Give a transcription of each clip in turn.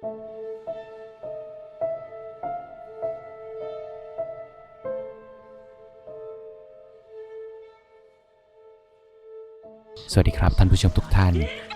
สวัสดีครับท่านผู้ชมทุกท่าน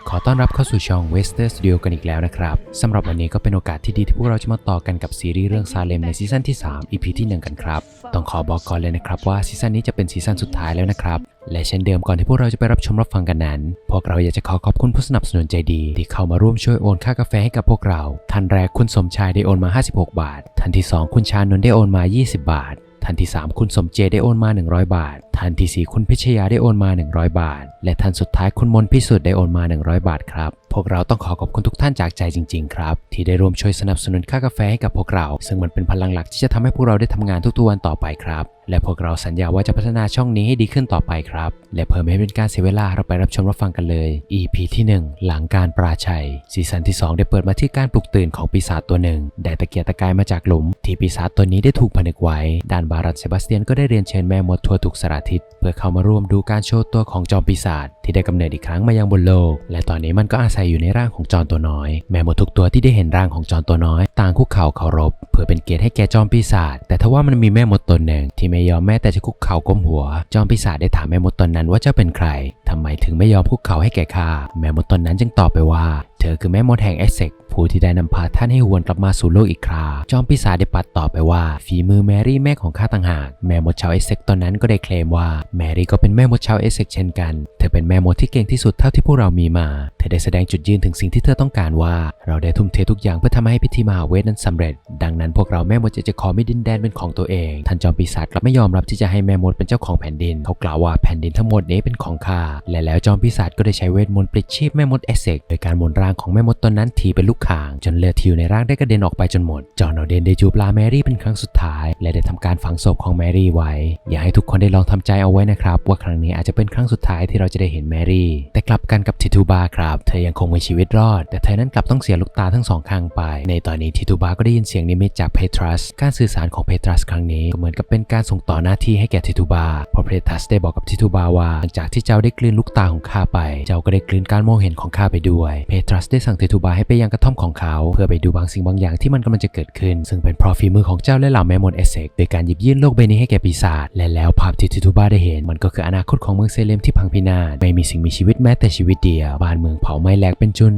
ขอต้อนรับเข้าสู่ช่อง Western Studio กันอีกแล้วนะครับสำหรับวันนี้ก็เป็นโอกาสที่ดีที่พวกเราจะมาต่อกันกับซีรีส์เรื่องซาเลมในซีซั่นที่ 3 EP ที่ 1 กันครับ ต้องขอบอกก่อนเลยนะครับว่าซีซั่นนี้จะเป็นซีซั่นสุดท้ายแล้วนะครับ และเช่นเดิมก่อนที่พวกเราจะไปรับชมรับฟังกันนั้น พวกเราอยากจะขอขอบคุณผู้สนับสนุนใจดี ที่เข้ามาร่วมช่วยโอนค่ากาแฟให้กับพวกเรา ท่านแรกคุณสมชายได้โอนมา 56 บาท ท่านที่ 2 คุณชานนท์ได้โอนมา 20 บาท ท่านที่ 3 คุณสมเจได้โอนมา 100 บาท ท่านที่ 4 คุณพิชยาได้โอนมา 100 บาท และท่านสุดท้ายคุณมนพิสุทธิ์ได้โอนมา 100 บาทครับ พวกเราต้องขอขอบคุณทุกท่านจากใจจริง ๆ ครับ ที่ได้ร่วมช่วยสนับสนุนค่ากาแฟให้กับพวกเรา ซึ่งมันเป็นพลังหลักที่จะทำให้พวกเราได้ทำงานทุกๆวันต่อไปครับ และพวกเราสัญญาว่าจะพัฒนาช่องนี้ให้ดีขึ้นต่อไปครับ และเพื่อไม่ให้เป็นการเสียเวลาเราไปรับชมรับฟังกันเลย EP ที่ 1 หลังการปราชัยซีซั่นที่ 2 ได้เปิดมาที่การปลุกตื่นของปีศาจตัวหนึ่งได้ตะเกียกตะกายมาจากหลุม ที่ปีศาจตัวนี้ได้ถูกผนึกไว้ด้านบารันเซบาสเตียนก็ได้เรียนเชิญแม่มดทั่วทุกสารทิศเพื่อเข้ามาร่วมดูการโชว์ตัวของจอมปีศาจที่ได้กำเนิดอีกครั้งมายังบนโลก และตอนนี้มันก็อาศัยอยู่ในร่างของจอนตัวน้อย แม่มดทุกตัวที่ได้เห็นร่างของจอนตัวน้อย ต่างคุกเข่าเคารพเพื่อเป็นเกียรติให้แก่จอมปีศาจแต่ทว่ามันมีแม่มดตนหนึ่งที่ไม่ยอมแม้แต่จะคุกเข่าก้มหัว จอมปีศาจได้ถามแม่มดตนนั้นว่าเจ้าเป็นใครทำไมถึงไม่ยอมคุกเข่าให้แก่ข้า แม่มดตนนั้นจึงตอบไปว่า เธอคือแม่มดแห่งเอเซ็ก ผู้ที่ได้นำพาท่านให้หวนกลับมาสู่โลกอีกครา จอมปีศาจได้ปัดตอบไปว่า ฝีมือแมรี่แม่ของข้าต่างหาก แม่มดชาวเอสเซ็กตอนนั้นก็ได้เคลมว่าแมรี่ก็เป็นแม่มดชาวเอสเซ็กเช่นกัน เธอเป็นแม่มดที่เก่งที่สุดเท่าที่พวกเรามีมา เธอได้แสดงจุดยืนถึงสิ่งที่เธอต้องการว่า เราได้ทุ่มเททุกอย่างเพื่อทำให้พิธีมหาเวทนั้นสำเร็จ ดังนั้นพวกเราแม่มดจะจะขอไม่ดินแดนเป็นของตัวเอง ท่านจอมปีศาจกลับไม่ยอมรับที่จะให้แม่มดเป็นเจ้าของแผ่นดิน เขากล่าวว่าแผ่นดินทั้งหมดนี้เป็นของข้า และแล้วจอมปีศาจก็ได้ใช้เวทมนต์ปลิดชีพแม่มดเอเซ็กโดยการหมุนร่างของแม่มดตนนั้นทีเป็นลูกข่างจนเลือดที่อยู่ในร่างได้กระเด็นออกไปจนหมด จอห์นเอาเดนได้จูบลาแมรี่เป็นครั้งสุดท้าย และได้ทำการฝังศพของแมรี่ไว้ อยากให้ทุกคนได้ลองทำใจเอาไว้นะครับ ว่าครั้งนี้อาจจะเป็นครั้งสุดท้ายที่เราจะได้เห็นแมรี่ แต่กลับกันกับทิทูบาครับ เธอยังคงมีชีวิตรอด แต่เธอนั้นกลับต้องเสียลูกตาทั้งสองข้างไป ในตอนนี้ทิทูบาก็ได้ยินเสียงนิมิตจากเพทรัส การสื่อสารของเพทรัสครั้งนี้ก็เหมือนกับเป็นการส่งต่อหน้าที่ให้แก่ทิทูบาเพราะเพทรัสได้บอกกับทิทูบาว่าหลังจากที่เจ้าได้กลืนลูกตาของข้าไป เจ้าก็ได้กลืนการมองเห็นของข้าไปด้วย เพทรัสได้สั่งทิทูบาให้ไปยังกระท่อมของเขา เพื่อไปดูบางสิ่งบางอย่างที่มันกำลังจะเกิดขึ้น ซึ่งเป็นเพราะฝีมือของเจ้าและเหล่าแม่มดเอเซกโดยการหยิบยื่นโลกใบนี้ให้แก่ปีศาจและแล้วภาพที่ทิทูบาได้เห็น มันก็คืออนาคตของเมืองเซเลมที่พังพินาศไม่มีสิ่งมีชีวิตแม้แต่ชีวิตเดียวบ้านเมืองเผาไหม้แหลกเป็นจุน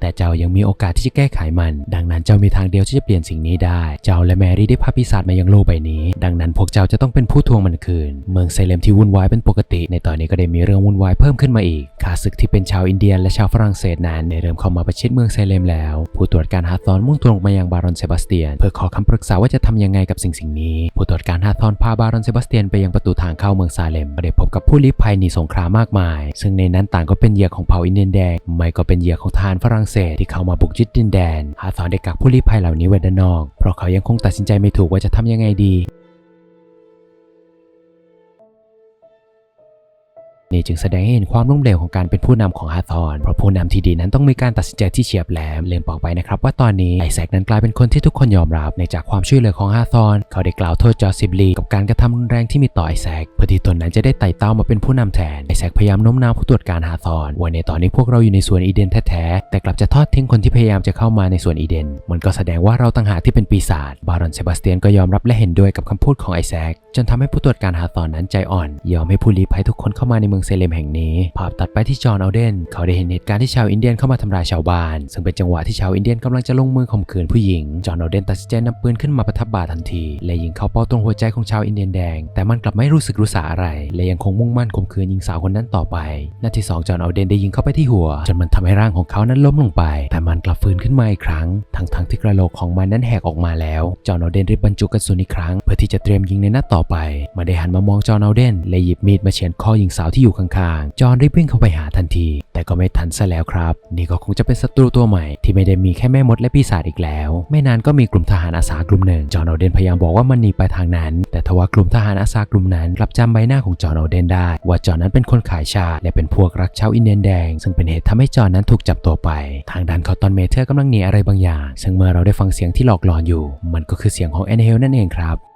แต่เจ้ายังมีโอกาสที่จะแก้ไขมัน ดังนั้นเจ้ามีทางเดียวที่จะเปลี่ยนสิ่งนี้ได้ เจ้าและแมรี่ได้พาปีศาจมายังโลกใบนี้ ดังนั้นพวกเจ้าจะต้องเป็นผู้ทวงมันคืน เมืองเซเลมที่วุ่นวายเป็นปกติ ในตอนนี้ก็ได้มีเรื่องวุ่นวายเพิ่มขึ้นมาอีกข้าศึกที่เป็นชาวอินเดียและชาวฝรั่งเศสนั้นได้เริ่มเข้ามาประชิดเมืองเซเลมแล้ว ผู้ตรวจการฮาธอนมุ่งตรงมายังบารอนเซบาสเตียน เพื่อขอคำปรึกษาว่าจะทำยังไงกับสิ่งสิ่งนี้ ผู้ตรวจการฮาธอนพาบารอนเซบาสเตียนไปยังประตูทางเข้าเมืองซาเลมได้พบกับผู้ลี้ภัยหนีสงครามมากมาย ซึ่งในนั้นต่างก็เป็นเหยื่อของเผ่าอินเดียนแดงไม่ก็เป็นเหยื่อของทหารฝรั่งเศสที่เข้ามาบุกยึดดินแดนฮาธอนได้กักผู้ลี้ภัยเหล่านี้ไว้ด้านนอก เพราะเขายังคงตัดสินใจไม่ถูกว่าจะทำยังไงดี นี่จึงแสดงให้เห็นความล้มเหลวของการเป็นผู้นำของฮาธอนเพราะผู้นำที่ดีนั้นต้องมีการตัดสินใจที่เฉียบแหลมเลืมบอกไปนะครับว่าตอนนี้ไอแซคนั้นกลายเป็นคนที่ทุกคนยอมรับในจากความช่วยเหลือของฮาธอนเขาได้กล่าวโทษจอร์ซิบลีกับการกระทำรุนแรงที่มีต่อไอแซคเพื่อที่ตนนั้นจะได้ไต่เต้ามาเป็นผู้นำแทนไอแซคพยายามโน้มน้าวผู้ตรวจการฮาธอนว่าในตอนนี้พวกเราอยู่ในสวนอีเดนแท้ๆแต่กลับจะทอดทิ้งคนที่พยายามจะเข้ามาในสวนอีเดน มันก็แสดงว่าเราต่างหากที่เป็นปีศาจบารอนเซบาสเตียนก็ยอมรับและเห็นด้วยกับคำพูดของไอแซค จนทำให้ผู้ตรวจการฮาธอนนั้นใจอ่อน ยอมให้ผู้ลี้ภัยทุกคนเข้ามาในเมืองเซเลมแห่งนี้ ภาพตัดไปที่จอห์นเอาเดน เขาได้เห็นเหตุการณ์ที่ชาวอินเดียนเข้ามาทำลายชาวบ้าน ซึ่งเป็นจังหวะที่ชาวอินเดียนกำลังจะลงมือข่มขืนผู้หญิง จอห์นเอาเดนตัดสินใจนำปืนขึ้นมาประทับบ่าทันที และยิงเข้าเป้าตรงหัวใจของชาวอินเดียนแดง แต่มันกลับไม่รู้สึกรู้สาอะไร และยังคงมุ่งมั่นข่มขืนหญิงสาวคนนั้นต่อไป นาทีสองจอห์นเอาเดนได้ยิงเข้าไปที่หัว จนมันทำให้ร่างของเขานั้นล้มลงไป แต่มันกลับฟื้นขึ้นมาอีกครั้ง ทั้งๆที่กระโหลกของมันนั้นแหกออกมาแล้ว จอห์นเอาเดนรีบบรรจุกระสุนอีกครั้งเพื่อที่จะเตรียมยิงในนัดต่อไปมาได้หันมามองจอห์นเอาเดนและหยิบมีดมาเฉือนคอหญิงสาวที่อยู่ข้างๆ จอห์นรีบวิ่งเข้าไปหาทันที แต่ก็ไม่ทันซะแล้วครับ นี่ก็คงจะเป็นศัตรูตัวใหม่ที่ไม่ได้มีแค่แม่มดและปีศาจอีกแล้ว ไม่นานก็มีกลุ่มทหารอาสากลุ่มหนึ่ง จอห์นเอาเดนพยายามบอกว่ามันหนีไปทางนั้น แต่ทว่ากลุ่มทหารอาสากลุ่มนั้นกลับจำใบหน้าของจอห์นเอาเดนได้ ว่าจอห์นนั้นเป็นคนขายชาและเป็นพวกรักชาวอินเดียนแดง ซึ่งเป็นเหตุทำให้จอห์นนั้นถูกจับตัวไป ทางด้านคอตตอนเมเทอร์กำลังหนีอะไรบางอย่าง ซึ่งเมื่อเราได้ฟังเสียงที่หลอกหลอนอยู่ มันก็คือเสียงของแอนเฮลนั่นเองครับ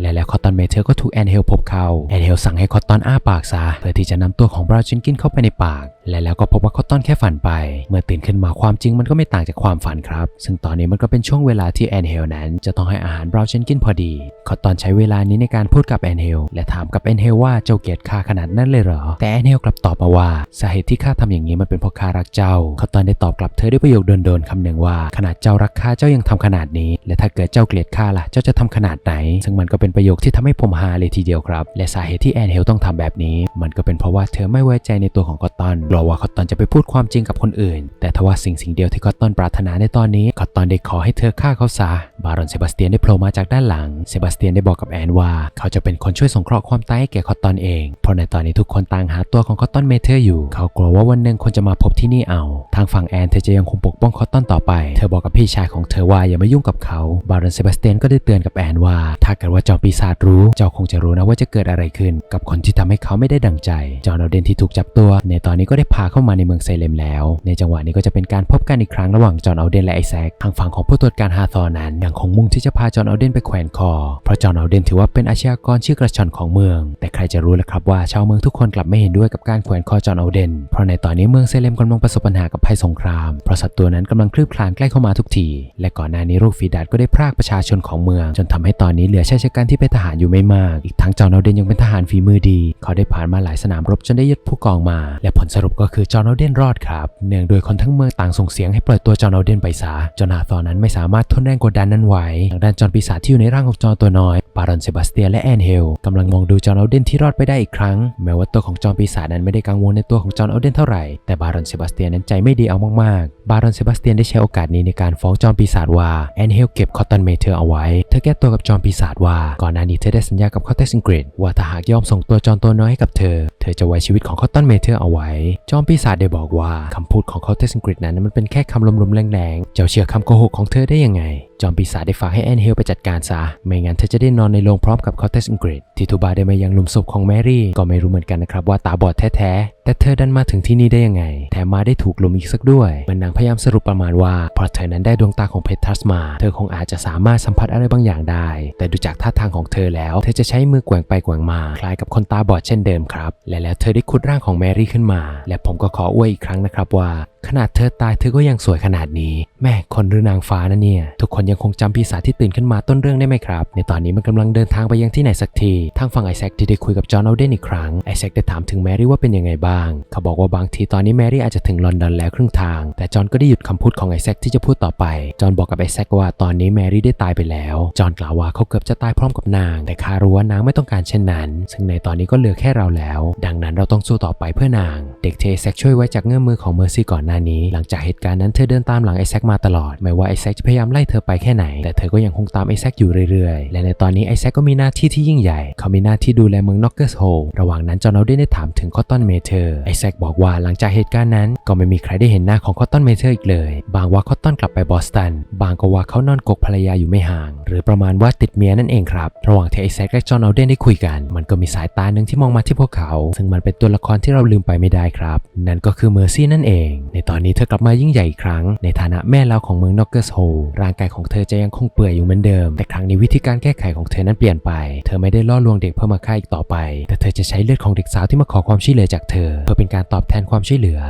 และแล้วคอตตอนเมเทอร์ก็ถูกแอนเฮลพบเขาแอนเฮลสั่งให้คอตตอนอ้าปากซะเพื่อที่จะนำตัวของบราชินกินเข้าไปในปาก และแล้วก็พบว่าคอตตอนแค่ฝันไป เมื่อตื่นขึ้นมาความจริงมันก็ไม่ต่างจากความฝันครับ ซึ่งตอนนี้มันก็เป็นช่วงเวลาที่แอนเฮลนั้น จะต้องให้อาหารบราชินกินพอดี คอตตอนใช้เวลานี้ในการพูดกับแอนเฮลและถามกับแอนเฮลว่าเจ้าเกลียดข้าขนาดนั้นเลยเหรอ แต่แอนเฮลกลับตอบมาว่าสาเหตุที่ข้าทำอย่างนี้มันเป็นเพราะข้ารักเจ้า คอตตอนได้ตอบกลับเธอด้วยประโยคโดนๆคำหนึ่งว่าขนาดเจ้ารักข้าเจ้ายังทำขนาดนี้ และถ้าเกิดเจ้าเกลียดข้าล่ะเจ้าจะทำขนาดไหน ซึ่งมันก็เป็นประโยคที่ทำให้ผมฮาเลยทีเดียวครับ และสาเหตุที่แอนเฮลต้องทำแบบนี้ มันก็เป็นเพราะว่าเธอไม่ไว้ใจในตัวของคอตตอนกลัวว่าคอตตอนจะไปพูดความจริงกับคนอื่น แต่ทว่าสิ่งสิ่งเดียวที่คอตตอนปรารถนาในตอนนี้คอตตอนได้ขอให้เธอฆ่าเขาซะบารอนเซบาสเตียนได้โผล่มาจากด้านหลังเซบาสเตียนได้บอกกับแอนว่า เขาจะเป็นคนช่วยสงเคราะห์ความตายให้แก่คอตตอนเองเพราะในตอนนี้ทุกคนต่างหาตัวของคอตตอนเมเทอร์อยู่ เขากลัวว่าวันหนึ่งคนจะมาพบที่นี่เอา ทางฝั่งแอนเธอจะยังคงปกป้องคอตตอนต่อไป เธอบอกกับพี่ชายของเธอว่าอย่ามายุ่งกับเขาบารอนเซบาสเตียนก็ได้เตือนกับแอนว่า ถ้าเกิดว่าจอปีศาจรู้ เจ้าคงจะรู้นะว่าจะเกิดอะไรขึ้น กับคนที่ทำให้เขาไม่ได้ดังใจ จอห์นเอาเดนที่ถูกจับตัว ในตอนนี้ก็ได้พาเข้ามาในเมืองไซเลมแล้ว ในจังหวะนี้ก็จะเป็นการพบกันอีกครั้งระหว่างจอห์นเอาเดนและไอแซคทางฝั่งของผู้ตรวจการฮาธอร์นั้นยังคงมุ่งที่จะพาจอห์นเอาเดนไปแขวนคอ เพราะจอห์นเอาเดนถือว่าเป็นอาชญากรชื่อกระชอนของเมือง แต่ใครจะรู้ล่ะครับว่าชาวเมืองทุกคนกลับไม่เห็นด้วยกับการแขวนคอจอห์นเอาเดน เพราะในตอนนี้เมืองไซเลมกำลังประสบปัญหากับภัยสงคราม เพราะศัตรูนั้นกำลังคลืบคลานใกล้เข้ามาทุกที และก่อนหน้านี้โรคฝีดาษก็ได้พรากประชาชนของเมือง จนทำให้ตอนนี้เหลือชายชะกันที่เป็นทหารอยู่ไม่มาก อีกทั้งจอห์นเอาเดนยังเป็นทหารฝีมือดี เขาได้ผ่านมาหลายสนามรบจนได้ยึดผู้กองมา และผลสรุปก็คือจอห์นเอาเดนรอดครับ เนื่องโดยคนทั้งเมืองต่างส่งเสียงให้ปล่อยตัวจอห์นเอาเดนไปซะ จอนอาธอร์นั้นไม่สามารถทนแรงกดดันนั้นไหวทางด้านจอห์นปีศาจที่อยู่ในร่างของจอห์นตัวน้อย บารอนเซบาสเตียนและแอนเฮลกำลังมองดูจอห์นเอาเดนที่รอดไปได้อีกครั้ง แม้ว่าตัวของจอห์นปีศาจนั้นไม่ได้กังวลในตัวของจอห์นเอาเดนเท่าไหร่ แต่บารอนเซบาสเตียนนั้นใจไม่ดีเอามากๆ บารอนเซบาสเตียนได้ใช้โอกาสนี้ในการฟ้องจอห์นปีศาจว่าแอนเฮลเก็บคอตตันเมเทอร์เอาไว้ เธอแก้ตัวกับจอห์นปีศาจว่าก่อนหน้านี้เธอได้สัญญากับคอตเตสิงกริดว่าถ้าหากยอมส่งตัวจอนตัวน้อยให้กับเธอ เธอจะไว้ชีวิตของคอตตันเมเทอร์เอาไว้ จอมปีศาจได้บอกว่าคำพูดของคอตเตสิงกริดนั้นมันเป็นแค่คำลมๆแรงๆเจ้าเชื่อคำโกหกของเธอได้ยังไงจอมปีศาจได้ฝากให้แอนเฮลไปจัดการซะ ไม่งั้นเธอจะได้นอนในโรงพร้อมกับคอตเทสอิงกริดที่ทูบาได้มายังหลุมศพของแมรี่ ก็ไม่รู้เหมือนกันนะครับว่าตาบอดแท้ๆ แต่เธอดันมาถึงที่นี่ได้ยังไง แถมมาได้ถูกหลุมอีกสักด้วย มันนางพยายามสรุปประมาณว่าเพราะเธอนั้นได้ดวงตาของเพทรัสมา เธอคงอาจจะสามารถสัมผัสอะไรบางอย่างได้ แต่ดูจากท่าทางของเธอแล้ว เธอจะใช้มือแกว่งไปแกว่งมาคล้ายกับคนตาบอดเช่นเดิมครับ และแล้วเธอได้ขุดร่างของแมรี่ขึ้นมา และผมก็ขออวยอีกครั้งนะครับว่า ขนาดเธอตายเธอก็ยังสวยขนาดนี้ แม่คนหรือนางฟ้านะเนี่ย ทุกคนยังคงจำปีศาจที่ตื่นขึ้นมาต้นเรื่องได้ไหมครับ ในตอนนี้มันกำลังเดินทางไปยังที่ไหนสักที ทางฝั่งไอแซคที่ได้คุยกับจอห์นเอาเดนอีกครั้ง ไอแซคได้ถามถึงแมรี่ว่าเป็นยังไงบ้าง เขาบอกว่าบางทีตอนนี้แมรี่อาจจะถึงลอนดอนแล้วครึ่งทาง แต่จอห์นก็ได้หยุดคำพูดของไอแซคที่จะพูดต่อไป จอห์นบอกกับไอแซคว่าตอนนี้แมรี่ได้ตายไปแล้ว จอห์นกล่าวว่าเขาเกือบจะตายพร้อมกับนาง แต่ข้ารู้ว่านางไม่ต้องการเช่นนั้น ซึ่งในตอนนี้ก็เหลือแค่เราแล้ว ดังนั้นเราต้องสู้ต่อไปเพื่อนาง เด็กเทแซคช่วยไว้จากเงื่อมือของเมอร์ซี่ก่อนหน้านี้ หลังจากเหตุการณ์นั้นเธอเดินตามหลังไอแซคมาตลอด ไม่ว่าไอแซคจะพยายามไล่เธอไปแค่ไหน แต่เธอก็ยังคงตามไอแซคอยู่เรื่อยๆ และในตอนนี้ไอแซคก็มีหน้าที่ที่ยิ่งใหญ่ เขามีหน้าที่ดูแลเมืองน็อกเกอร์สโฮระหว่างนั้นจอห์นเอาเดนได้ถามถึงคอตตอนเมเทอร์ไอแซคบอกว่าหลังจากเหตุการณ์นั้นก็ไม่มีใครได้เห็นหน้าของคอตตอนเมเทอร์อีกเลย บางว่าคอตตอนกลับไปบอสตัน บางก็ว่าเขานอนกกภรรยาอยู่ไม่ห่าง หรือประมาณว่าติดเมียนั่นเองครับ ระหว่างที่ไอแซคและจอห์นเอาเดนได้คุยกัน มันก็มีสายตาหนึ่งที่มองมาที่พวกเขา ซึ่งมันเป็นตัวละครที่เราลืมไปไม่ได้ครับ นั่นก็คือเมอร์ซี่นั่นเอง ในตอนนี้เธอกลับมายิ่งใหญ่อีกครั้ง ในฐานะแม่เล้าของเมืองน็อกเกอร์สโฮร่างกายของเธอจะยังคงเปื่อยอยู่เหมือนเดิม แต่ครั้งนี้วิธีการแก้ไขของเธอนั้นเปลี่ยนไป เธอไม่ได้ล่อลวงเด็กเพื่อมาฆ่าอีกต่อไป แต่เธอจะใช้เลือดของเด็กสาวที่มาขอความช่วยเหลือจากเธอ เพื่อเป็นการตอบแทนความช่วยเหลือ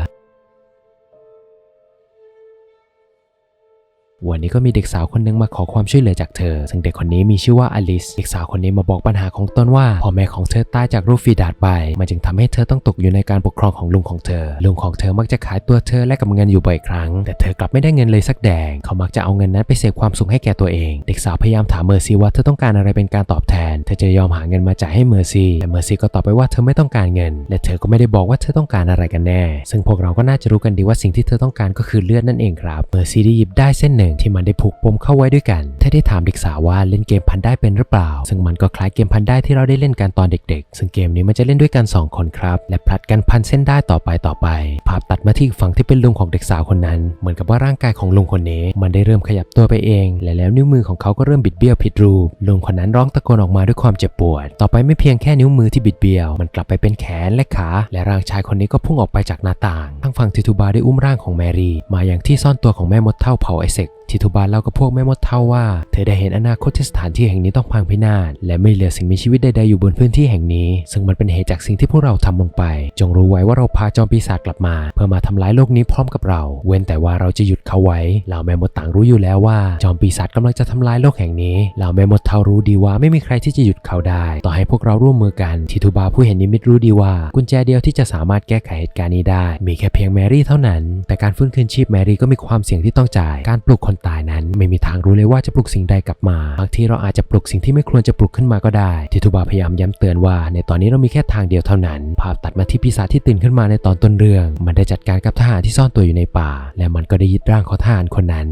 วันนี้ก็มีเด็กสาวคนหนึงมาขอความช่วยเหลือจากเธอ ซึ่งเด็กคนนี้มีชื่อว่าอลิส เด็กสาวคนนี้มาบอกปัญหาของตนว่าพ่อแม่ของเธอตายจากโรคฝีดาษไป มันจึงทำให้เธอต้องตกอยู่ในการปกครองของลุงของเธอ ลุงของเธอมักจะขายตัวเธอและกับเงินอยู่บ่อยครั้ง แต่เธอกลับไม่ได้เงินเลยสักแดง เขามักจะเอาเงินนั้นไปเสพความสุขให้แก่ตัวเอง เด็กสาวพยายามถามเมอร์ซีว่าเธอต้องการอะไรเป็นการตอบแทน เธอจะยอมหาเงินมาจ่ายให้เมอร์ซีแต่เมอร์ซีก็ตอบไปว่าเธอไม่ต้องการเงิน และเธอก็ไม่ได้บอกว่าเธอต้องการอะไรกันแน่ ซึ่งพวกเราก็น่าจะรู้กันดีว่าสิ่งที่เธอต้องการก็คือเลือดนั่นเองครับ เมอร์ซีได้หยิบได้เส้นหนึ่งที่มันได้ผูกปมเข้าไว้ด้วยกันเธอได้ถามเด็กสาวว่าเล่นเกมพันได้เป็นหรือเปล่า ซึ่งมันก็คล้ายเกมพันได้ที่เราได้เล่นกันตอนเด็กๆ ซึ่งเกมนี้มันจะเล่นด้วยกัน 2 คนครับ และผลัดกันพันเส้นได้ต่อไปต่อไป ภาพตัดมาที่ฝั่งที่เป็นลุงของเด็กสาวคนนั้น เหมือนกับว่าร่างกายของลุงคนนี้ มันได้เริ่มขยับตัวไปเอง และแล้วนิ้วมือของเขาก็เริ่มบิดเบี้ยวผิดรูปลุงคนนั้นร้องตะโกนออกมาด้วยความเจ็บปวด ต่อไปไม่เพียงแค่นิ้วมือที่บิดเบี้ยว มันกลับไปเป็นแขนและขา และร่างชายคนนี้ก็พุ่งออกไปจากหน้าต่าง ทางฝั่งทิทูบาได้อุ้มร่างของแมรี่ มาอย่างที่ซ่อนตัวของแม่มดเท่าเผาไอเซกทิทูบาเล่ากับพวกแม่มดเท่าว่า เธอได้เห็นอนาคตที่สถานที่แห่งนี้ต้องพังพินาศและไม่เหลือสิ่งมีชีวิตใดๆอยู่บนพื้นที่แห่งนี้ ซึ่งมันเป็นเหตุจากสิ่งที่พวกเราทำลงไป จงรู้ไว้ว่าเราพาจอมปีศาจกลับมา เพื่อมาทำลายโลกนี้พร้อมกับเรา เว้นแต่ว่าเราจะหยุดเขาไว้เหล่าแม่มดต่างรู้อยู่แล้วว่า จอมปีศาจกำลังจะทำลายโลกแห่งนี้เหล่าแม่มดเท่ารู้ดีว่าไม่มีใครที่จะหยุดเขาได้ ต่อให้พวกเราร่วมมือกันทิทูบาผู้เห็นนิมิตรู้ดีว่า กุญแจเดียวที่จะสามารถแก้ไขเหตุการณ์นี้ได้ มีแค่เพียงแมรี่เท่านั้น แต่การฟื้นคืนชีพแมรี่ก็มีความเสี่ยงที่ต้องจ่ายการปลุกคนตายนั้น ไม่มีทางรู้เลยว่าจะปลุกสิ่งใดกลับมาบางทีเราอาจจะปลุกสิ่งที่ไม่ควรจะปลุกขึ้นมาก็ได้ทิทูบาพยายามย้ำเตือนว่า ในตอนนี้เรามีแค่ทางเดียวเท่านั้น ภาพตัดมาที่ปีศาจที่ตื่นขึ้นมาในตอนต้นเรื่อง มันได้จัดการกับทหารที่ซ่อนตัวอยู่ในป่า และมันก็ได้ยึดร่างของทหารคนนั้น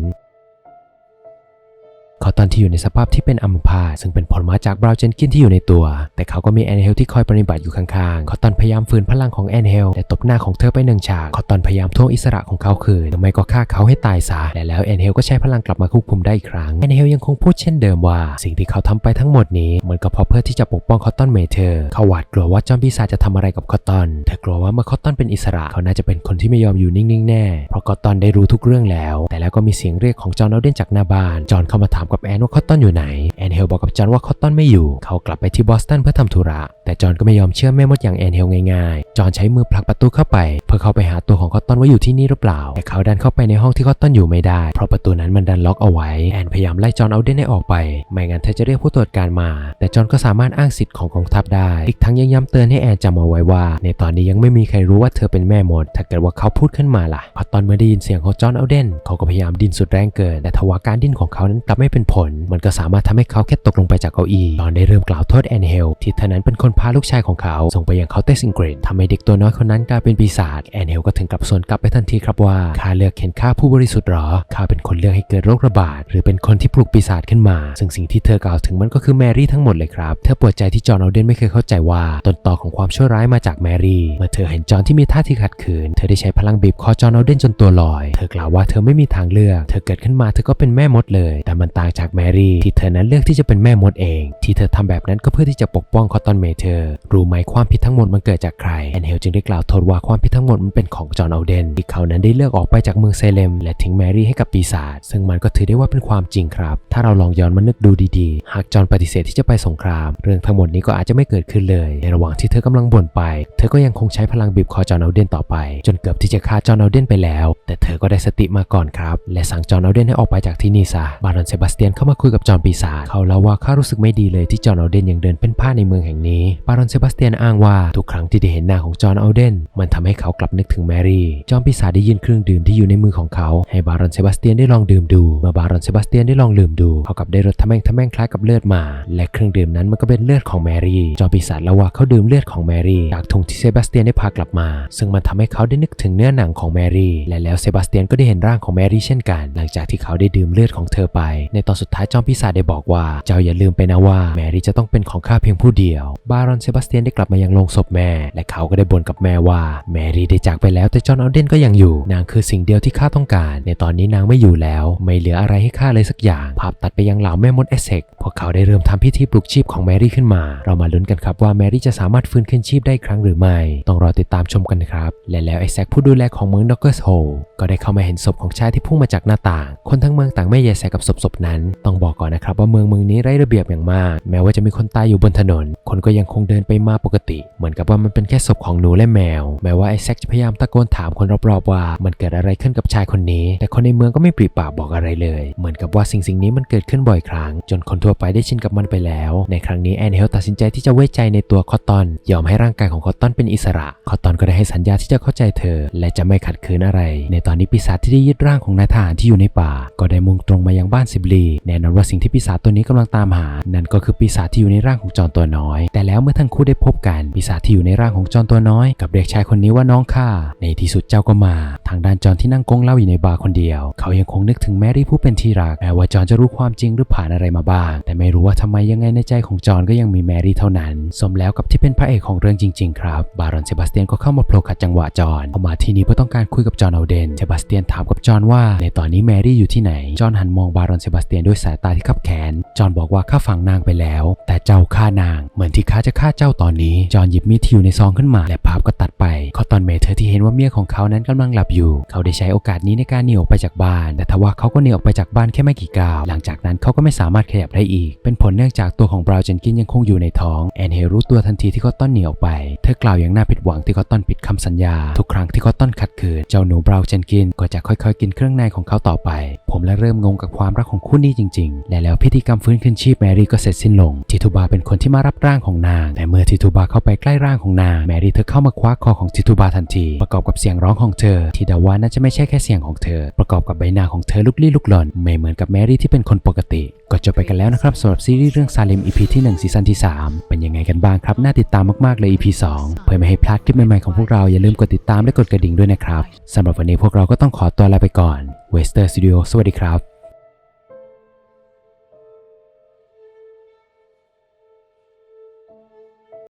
เขาตอนที่อยู่ในสภาพที่เป็นอัมพาตซึ่งเป็นผลมาจากบราวน์เจนกินที่อยู่ในตัว แต่เขาก็มีแอนเฮลที่คอยปฏิบัติอยู่ข้างๆเขาตอนพยายามฝืนพลังของแอนเฮลและตบหน้าของเธอไปหนึ่งฉากเขาตอนพยายามทวงอิสระของเขาคืนทำไมก็ฆ่าเขาให้ตายซะและแล้วแอนเฮลก็ใช้พลังกลับมาควบคุมได้อีกครั้งแอนเฮลยังคงพูดเช่นเดิมว่า สิ่งที่เขาทำไปทั้งหมดนี้มันก็เพราะเพื่อที่จะปกป้องคอตตอนเมเธอร์เขาหวาดกลัวว่าจอมปีศาจจะทำอะไรกับคอตตอนเธอกลัวว่าเมื่อคอตตอนเป็นอิสระเขาน่าจะเป็นคนที่ไม่ยอมอยู่นิ่งๆแน่เพราะคอตตอนได้รู้ทุกเรื่องแล้ว แต่แล้วก็มีเสียงเรียกของจอห์นเอาเดนจากหน้าบ้านจอห์นเข้ามาถามกับแอนว่าคอตตอนอยู่ไหนแอนเฮลบอกกับจอห์นว่าคอตตอนไม่อยู่ เขากลับไปที่บอสตันเพื่อทำธุระ แต่จอห์นก็ไม่ยอมเชื่อแม่มดอย่างแอนเฮลง่ายๆ จอห์นใช้มือผลักประตูเข้าไป เพื่อเข้าไปหาตัวของคอตตอนว่าอยู่ที่นี่หรือเปล่า แต่เขาดันเข้าไปในห้องที่คอตตอนอยู่ไม่ได้ เพราะประตูนั้นมันดันล็อกเอาไว้ แอนพยายามไล่จอห์นเอาเดนให้ออกไป ไม่งั้นเธอจะเรียกผู้ตรวจการมา แต่จอห์นก็สามารถอ้างสิทธิ์ของกองทัพได้ อีกทั้งยังย้ำเตือนให้แอนจำเอาไว้ว่า ในตอนนี้ยังไม่มีใครรู้ว่าเธอเป็นแม่มด ถ้าเกิดว่าเขาพูดขึ้นมาล่ะคอตตอนเมื่อได้ยินเสียงของจอนเอาเดน เขาก็พยายามดิ้นสุดแรงเกิน แต่ทว่าการดิ้นของเขานั้นกลับไม่เป็นผล มันก็สามารถทำให้เขาแค่ตกลงไปจากเก้าอี้ตอนได้เริ่มกล่าวโทษแอนเฮลที่เธอนั้นเป็นคนพาลูกชายของเขา ส่งไปยังเคาน์เตอร์ซิงเกรดทำให้เด็กตัวน้อยคนนั้นกลายเป็นปีศาจแอนเฮลก็ถึงกับสวนกลับไปทันทีครับว่าข้าเลือกเข็นฆ่าผู้บริสุทธิ์หรอข้าเป็นคนเลือกให้เกิดโรคระบาด หรือเป็นคนที่ปลุกปีศาจขึ้นมา ซึ่งสิ่งที่เธอกล่าวถึงมันก็คือแมรี่ทั้งหมดเลยครับเธอปวดใจที่จอห์นเอาเดนไม่เคยเข้าใจว่าต้นตอของความชั่วร้ายมาจากแมรี่เมื่อเธอเห็นจอห์นที่มีท่าทีขัดขืนเธอได้ใช้พลังบีบคอจอห์นเอาเดนจนตัวลอย เธอกล่าวว่าเธอไม่มีทางเลือก เธอเกิดขึ้นมาเธอก็เป็นแม่มดเลย แต่มันต่างจากแมรี่ที่เธอนั้นเลือกที่จะเป็นแม่มดเอง ที่เธอทำแบบนั้นก็เพื่อที่จะปกป้องคอตตอนเมเธอร์รู้ไหมความผิดทั้งหมดมันเกิดจากใครแอนเฮลจึงได้กล่าวโทษว่าความผิดทั้งหมดมันเป็นของจอห์นเอาเดนที่เขานั้นได้เลือกออกไปจากเมืองเซเลม และทิ้งแมรี่ให้กับปีศาจซึ่งมันก็ถือได้ว่าเป็นความจริงครับ ถ้าเราลองย้อนมานึกดูดีๆ หากจอห์นปฏิเสธที่จะไปสงคราม เรื่องทั้งหมดนี้ก็อาจจะไม่เกิดขึ้นเลย ในระหว่างที่เธอกำลังบ่นไป เธอก็ยังคงใช้พลังบีบคอจอห์นเอาเดนต่อไป จนเกือบที่จะฆ่าจอห์นเอาเดนไปแล้ว แต่เธอก็ได้สติมาก่อนครับและสั่งจอห์นเอาเดนให้ออกไปจากที่นี่ซะบารอนเซบาสเตียนเข้ามาคุยกับจอห์นปีศาจเขาเล่าว่าข้ารู้สึกไม่ดีเลยที่จอห์นเอาเดนยังเดินเป็นผ้าในเมืองแห่งนี้บารอนเซบาสเตียนอ้างว่าทุกครั้งที่ได้เห็นหน้าของจอห์นเอาเดนมันทำให้เขากลับนึกถึงแมรี่ จอห์นปีศาจได้ยินเครื่องดื่มที่อยู่ในมือของเขาให้บารอนเซบาสเตียนได้ลองดื่มดูเมื่อบารอนเซบาสเตียนได้ลองดื่มดูเขากลับได้รสทะแม่งทะแม่งคล้ายกับเลือดมา และเครื่องดื่มนั้นมันก็เป็นเลือดของแมรี่จอห์นปีศาจเล่าว่าเขาดื่มเลือดของแมรี่จากถุงที่เซบาสเตียนได้พากลับมา ซึ่งมันทำให้เขาได้นึกถึงเนื้อหนังของแมรี่และแล้วเซบาสเตียนก็ได้เห็นร่างของแมรี่เช่นกัน หลังจากที่เขาได้ดื่มเลือดของเธอไป ในตอนสุดท้ายจอห์นปีศาจได้บอกว่าเจ้าอย่าลืมไปนะว่าแมรี่จะต้องเป็นของข้าเพียงผู้เดียว บารอนเซบาสเตียนได้กลับมายังโรงศพแม่ และเขาก็ได้บ่นกับแม่ว่าแมรี่ได้จากไปแล้วแต่จอห์นเอาเดนก็ยังอยู่ นางคือสิ่งเดียวที่ข้าต้องการ ในตอนนี้นางไม่อยู่แล้ว ไม่เหลืออะไรให้ข้าเลยสักอย่างภาพตัดไปยังเหล่าแม่มดเอสเซกพวกเขาได้เริ่มทำพิธีปลุกชีพของแมรี่ขึ้นมา เรามาลุ้นกันครับว่าแมรี่จะสามารถฟื้นขึ้นชีพได้ครั้งหรือไม่ ต้องรอติดตามชมกันครับ และแล้วไอแซคผู้ดูแลของเมืองด็อกเกอร์โฮก็ได้เข้ามาเห็นศพของชายที่พุ่งมาจากหน้าต่าง คนทั้งเมืองต่างไม่แยแสกับศพศพนั้นต้องบอกก่อนนะครับว่าเมืองเมืองนี้ไร้ระเบียบอย่างมาก แม้ว่าจะมีคนตายอยู่บนถนน คนก็ยังคงเดินไปมาปกติ เหมือนกับว่ามันเป็นแค่ศพของหนูและแมว แม้ว่าไอแซคจะพยายามตะโกนถามคนรอบๆว่า มันเกิดอะไรขึ้นกับชายคนนี้ แต่คนในเมืองก็ไม่ปริปากบอกอะไรเลย เหมือนกับว่าสิ่งสิ่งนี้มันเกิดขึ้นบ่อยครั้ง จนคนทั่วไปได้ชินกับมันไปแล้ว ในครั้งนี้แอนเฮลตัดสินใจที่จะไว้ใจในตัวคอตตอน ยอมให้ร่างกายของคอตตอนเป็นอิสระคอตตอนก็ได้ให้สัญญาที่จะเข้าใจเธอ และจะไม่ขัดขืนอะไร ในตอนนี้ปีศาจที่ได้ยึดร่างของนายทหารที่อยู่ในป่า ก็ได้มุ่งตรงมายังบ้านซิบลีแน่นอนว่าสิ่งที่ปีศาจตัวนี้กำลังตามหา นั่นก็คือปีศาจที่อยู่ในร่างของจอนตัวน้อย แต่แล้วเมื่อทั้งคู่ได้พบกันปีศาจที่อยู่ในร่างของจอนตัวน้อย กับเด็กชายคนนี้ว่าน้องข้าในที่สุดเจ้าก็มา ทางด้านจอนที่นั่งกงเล้าอยู่ในบาร์คนเดียว เขายังคงนึกถึงแมรี่ผู้เป็นที่รักแม้ว่าจอนจะรู้ความจริงหรือผ่านอะไรมาบ้าง แต่ไม่รู้ว่าทำไมยังไงในใจของจอนก็ยังมีแมรี่เท่านั้น สมแล้วกับที่เป็นพระเอกของเรื่องจริง ๆ ครับ บารอนเซบาสเตียนก็เข้ามาโผล่ขัดจังหวะจอนเข้ามาที่นี้เพื่อต้องการคุยกับจอนเอาเดนเซบาสเตียนถามกับจอนว่า ในตอนนี้แมรี่อยู่ที่ไหนจอนหันมองบารอนเซบาสเตียนด้วยสายตาที่ขับแขน จอนบอกว่าข้าฝังนางไปแล้ว แต่เจ้าฆ่านาง เหมือนที่ข้าจะฆ่าเจ้าตอนนี้ จอนหยิบมีดที่อยู่ในซองขึ้นมา และภาพก็ตัดไปเขาตอนเมเธอที่เห็นว่าเมียของเขานั้นกำลังหลับอยู่ เขาได้ใช้โอกาสนี้ในการหนีออกไปจากบ้าน แต่ทว่าเขาก็หนีออกไปจากบ้านแค่ไม่กี่ก้าว หลังจากนั้นเขาก็ไม่สามารถขยับได้อีก เป็นผลเนื่องจากตัวของบราวน์เจนกินยังคงอยู่ในท้องแอนเฮรู้ตัวทันทีที่คอตตอนหนีออกไป เธอกล่าวอย่างน่าผิดหวังที่คอตตอนผิดคำสัญญา ทุกครั้งที่คอตตอนขัดขืน เจ้าหนูบราวเจนกินก็จะค่อยๆ กินเครื่องในของเขาต่อไป ผมและเริ่มงงกับความรักของคู่นี้จริงๆ และแล้วพิธีกรรมฟื้นคืนชีพแมรี่ก็เสร็จสิ้นลง ทิทูบาเป็นคนที่มารับร่างของนาง แต่เมื่อทิทูบาเข้าไปใกล้ร่างของนาง แมรี่เธอเข้ามาคว้าคอของทิทูบาทันที ประกอบกับเสียงร้องของเธอ ที่เดาว่าน่าจะไม่ใช่แค่เสียงของเธอ ประกอบกับใบหน้าของเธอลุกลี้ลุกลน ไม่เหมือนกับแมรี่ที่เป็นคนปกติ ก็จบไปกันแล้วนะครับสำหรับซีรีส์เรื่องซาเลม EP ที่1ซีซั่นที่ 3 เป็นยังไงกันบ้างครับ น่าติดตามมากๆเลย EP 2เพื่อไม่ให้พลาดคลิปใหม่ๆของพวกเราอย่าลืมกดติดตามและกดกระดิ่งด้วยนะครับสำหรับวันนี้พวกเราก็ต้องขอตัวลาไปก่อน Wester Studio สวัสดีครับ